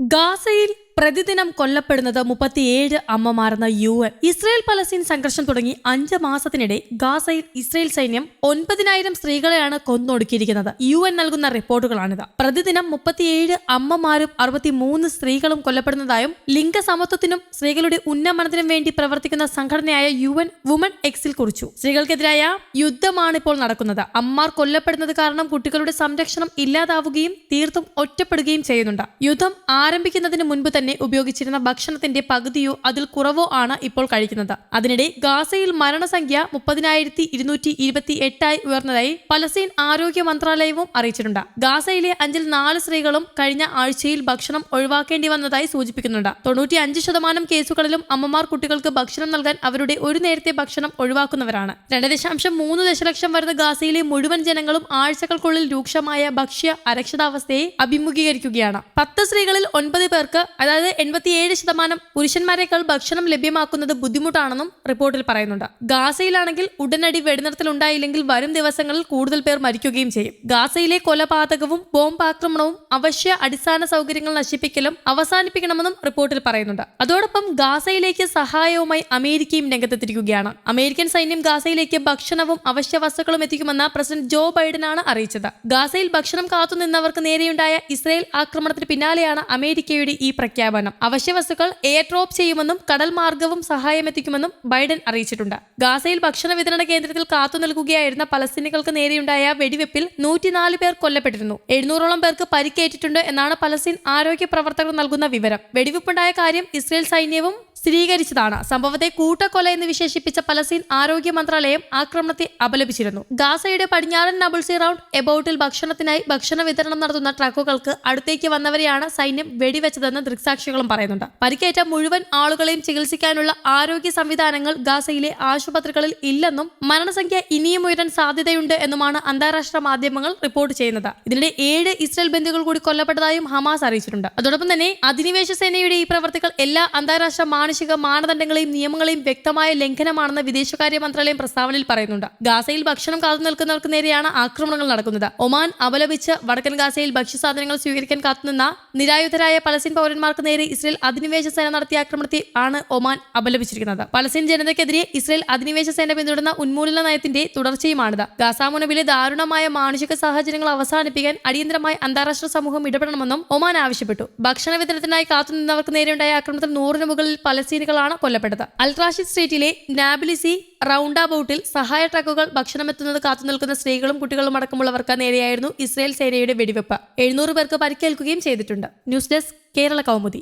ഗാസയിൽ പ്രതിദിനം കൊല്ലപ്പെടുന്നത് മുപ്പത്തിയേഴ് അമ്മമാരെന്ന യു എൻ. ഇസ്രയേൽ പലസ്തീൻ സംഘർഷം തുടങ്ങി അഞ്ച് മാസത്തിനിടെ ഗാസയിൽ ഇസ്രയേൽ സൈന്യം ഒൻപതിനായിരം സ്ത്രീകളെയാണ് കൊന്നൊടുക്കിയിരിക്കുന്നത്. യു എൻ നൽകുന്ന റിപ്പോർട്ടുകളാണിത്. പ്രതിദിനം മുപ്പത്തിയേഴ് അമ്മമാരും അറുപത്തിമൂന്ന് സ്ത്രീകളും കൊല്ലപ്പെടുന്നതായും ലിംഗസമത്വത്തിനും സ്ത്രീകളുടെ ഉന്നമനത്തിനും വേണ്ടി പ്രവർത്തിക്കുന്ന സംഘടനയായ യു എൻ വുമൺ എക്സിൽ കുറിച്ചു. സ്ത്രീകൾക്കെതിരായ യുദ്ധമാണ് ഇപ്പോൾ നടക്കുന്നത്. അമ്മമാർ കൊല്ലപ്പെടുന്നത് കാരണം കുട്ടികളുടെ സംരക്ഷണം ഇല്ലാതാവുകയും തീർത്തും ഒറ്റപ്പെടുകയും ചെയ്യുന്നുണ്ട്. യുദ്ധം ആരംഭിക്കുന്നതിന് മുൻപ് തന്നെ ഉപയോഗിച്ചിരുന്ന ഭക്ഷണത്തിന്റെ പകുതിയോ അതിൽ കുറവോ ആണ് ഇപ്പോൾ കഴിക്കുന്നത്. അതിനിടെ ഗാസയിൽ മരണസംഖ്യ മുപ്പതിനായിരത്തി ഇരുന്നൂറ്റി ഇരുപത്തി എട്ടായി ഉയർന്നതായി പലസ്തീൻ ആരോഗ്യ മന്ത്രാലയവും അറിയിച്ചിട്ടുണ്ട്. ഗാസയിലെ അഞ്ചിൽ നാല് സ്ത്രീകളും കഴിഞ്ഞ ആഴ്ചയിൽ ഭക്ഷണം ഒഴിവാക്കേണ്ടി വന്നതായി സൂചിപ്പിക്കുന്നുണ്ട്. തൊണ്ണൂറ്റി അഞ്ച് ശതമാനം കേസുകളിലും അമ്മമാർ കുട്ടികൾക്ക് ഭക്ഷണം നൽകാൻ അവരുടെ ഒരു നേരത്തെ ഭക്ഷണം ഒഴിവാക്കുന്നവരാണ്. രണ്ട് ദശാംശം മൂന്ന് ദശലക്ഷം വരുന്ന ഗാസയിലെ മുഴുവൻ ജനങ്ങളും ആഴ്ചകൾക്കുള്ളിൽ രൂക്ഷമായ ഭക്ഷ്യ അരക്ഷിതാവസ്ഥയെ അഭിമുഖീകരിക്കുകയാണ്. പത്ത് സ്ത്രീകളിൽ ഒൻപത് പേർക്ക് അതായത് എൺപത്തിയേഴ് ശതമാനം പുരുഷന്മാരെക്കാൾ ഭക്ഷണം ലഭ്യമാക്കുന്നത് ബുദ്ധിമുട്ടാണെന്നും റിപ്പോർട്ടിൽ പറയുന്നുണ്ട്. ഗാസയിലാണെങ്കിൽ ഉടനടി വെടിനിർത്തൽ ഉണ്ടായില്ലെങ്കിൽ വരും ദിവസങ്ങളിൽ കൂടുതൽ പേർ മരിക്കുകയും ചെയ്യും. ഗാസയിലെ കൊലപാതകവും ബോംബ് ആക്രമണവും അവശ്യ അടിസ്ഥാന സൗകര്യങ്ങൾ നശിപ്പിക്കലും അവസാനിപ്പിക്കണമെന്നും റിപ്പോർട്ടിൽ പറയുന്നുണ്ട്. അതോടൊപ്പം ഗാസയിലേക്ക് സഹായവുമായി അമേരിക്കയും രംഗത്തെത്തിരിക്കുകയാണ് അമേരിക്കൻ സൈന്യം ഗാസയിലേക്ക് ഭക്ഷണവും അവശ്യ വസ്തുക്കളും എത്തിക്കുമെന്ന് പ്രസിഡന്റ് ജോ ബൈഡനാണ് അറിയിച്ചത്. ഗാസയിൽ ഭക്ഷണം കാത്തുനിന്നവർക്ക് നേരെയുണ്ടായ ഇസ്രയേൽ ആക്രമണത്തിന് പിന്നാലെയാണ് അമേരിക്കയുടെ ഈ പ്രഖ്യാപനം. അവശ്യ വസ്തുക്കൾ എയർ ഡ്രോപ്പ് ചെയ്യുമെന്നും കടൽ മാർഗവും സഹായമെത്തിക്കുമെന്നും ബൈഡൻ അറിയിച്ചിട്ടുണ്ട്. ഗാസയിൽ ഭക്ഷണ വിതരണ കേന്ദ്രത്തിൽ കാത്തു നൽകുകയായിരുന്ന പലസ്തീനികൾക്ക് നേരെയുണ്ടായ വെടിവെപ്പിൽ നൂറ്റിനാല് പേർ കൊല്ലപ്പെട്ടിരുന്നു. എഴുന്നൂറോളം പേർക്ക് പരിക്കേറ്റിട്ടുണ്ട് എന്നാണ് പലസ്തീൻ ആരോഗ്യ പ്രവർത്തകർ നൽകുന്ന വിവരം. വെടിവെപ്പുണ്ടായ കാര്യം ഇസ്രയേൽ സൈന്യവും സ്ഥിരീകരിച്ചതാണ്. സംഭവത്തെ കൂട്ടക്കൊല എന്ന് വിശേഷിപ്പിച്ച പലസ്തീൻ ആരോഗ്യ മന്ത്രാലയം ആക്രമണത്തെ അപലപിച്ചിരുന്നു. ഗാസയുടെ പടിഞ്ഞാറൻ നബിൾസി റൗണ്ട് എബൌട്ടിൽ ഭക്ഷണത്തിനായി ഭക്ഷണ വിതരണം നടത്തുന്ന ട്രക്കുകൾക്ക് അടുത്തേക്ക് വന്നവരെയാണ് സൈന്യം വെടിവെച്ചതെന്ന് ദൃക്സാക്ഷികളും പറയുന്നുണ്ട്. പരിക്കേറ്റ മുഴുവൻ ആളുകളെയും ചികിത്സിക്കാനുള്ള ആരോഗ്യ സംവിധാനങ്ങൾ ഗാസയിലെ ആശുപത്രികളിൽ ഇല്ലെന്നും മരണസംഖ്യ ഇനിയും ഉയരാൻ സാധ്യതയുണ്ട് എന്നുമാണ് അന്താരാഷ്ട്ര മാധ്യമങ്ങൾ റിപ്പോർട്ട് ചെയ്യുന്നത്. ഇതിനിടെ ഏഴ് ഇസ്രായേൽ ബന്ധുക്കൾ കൂടി കൊല്ലപ്പെട്ടതായും ഹമാസ് അറിയിച്ചിട്ടുണ്ട്. അതോടൊപ്പം തന്നെ അധിനിവേശ സേനയുടെ ഈ പ്രവർത്തികൾ എല്ലാ അന്താരാഷ്ട്ര മാനുഷിക മാനദണ്ഡങ്ങളെയും നിയമങ്ങളെയും വ്യക്തമായ ലംഘനമാണെന്ന് വിദേശകാര്യ മന്ത്രാലയം പ്രസ്താവനയിൽ പറയുന്നുണ്ട്. ഗാസയിൽ ഭക്ഷണം കാത്തു നിൽക്കുന്നവർക്ക് നേരെയാണ് ആക്രമണങ്ങൾ നടക്കുന്നത്. ഒമാൻ അപലപിച്ച് വടക്കൻ ഗാസയിൽ ഭക്ഷ്യസാധനങ്ങൾ സ്വീകരിക്കാൻ കാത്തുനിന്ന നിരായുധരായ പലസ്തീൻ പൗരന്മാർക്ക് നേരെ ഇസ്രയേൽ അധിനിവേശ സേന നടത്തിയ ആക്രമണത്തെ ആണ് ഒമാൻ അപലപിച്ചിരിക്കുന്നത്. പലസ്തീൻ ജനതയ്ക്കെതിരെ ഇസ്രയേൽ അധിനിവേശ സേന പിന്തുടരുന്ന ഉന്മൂലന നയത്തിന്റെ തുടർച്ചയുമാണിത്. ഗാസാമുനബിലെ ദാരുണമായ മാനുഷിക സാഹചര്യങ്ങൾ അവസാനിപ്പിക്കാൻ അടിയന്തരമായി അന്താരാഷ്ട്ര സമൂഹം ഇടപെടണമെന്നും ഒമാൻ ആവശ്യപ്പെട്ടു. ഭക്ഷണ വിതരണത്തിനായി കാത്തുനിന്നവർക്ക് നേരെയുണ്ടായ ആക്രമണത്തിൽ നൂറിന് മുകളിൽ പലസ്തീനുകളാണ് കൊല്ലപ്പെട്ടത്. അൽട്രാഷിദ് സ്ട്രീറ്റിലെ നാബിലിസി റൗണ്ട് അബൌട്ടിൽ സഹായ ട്രക്കുകൾ ഭക്ഷണമെത്തുന്നത് കാത്തുനിൽക്കുന്ന സ്ത്രീകളും കുട്ടികളും അടക്കമുള്ളവർക്ക് നേരെയായിരുന്നു ഇസ്രയേൽ സേനയുടെ വെടിവെപ്പ്. എഴുന്നൂറ് പേർക്ക് പരിക്കേൽക്കുകയും ചെയ്തിട്ടുണ്ട്. News desk Kerala Kaumudi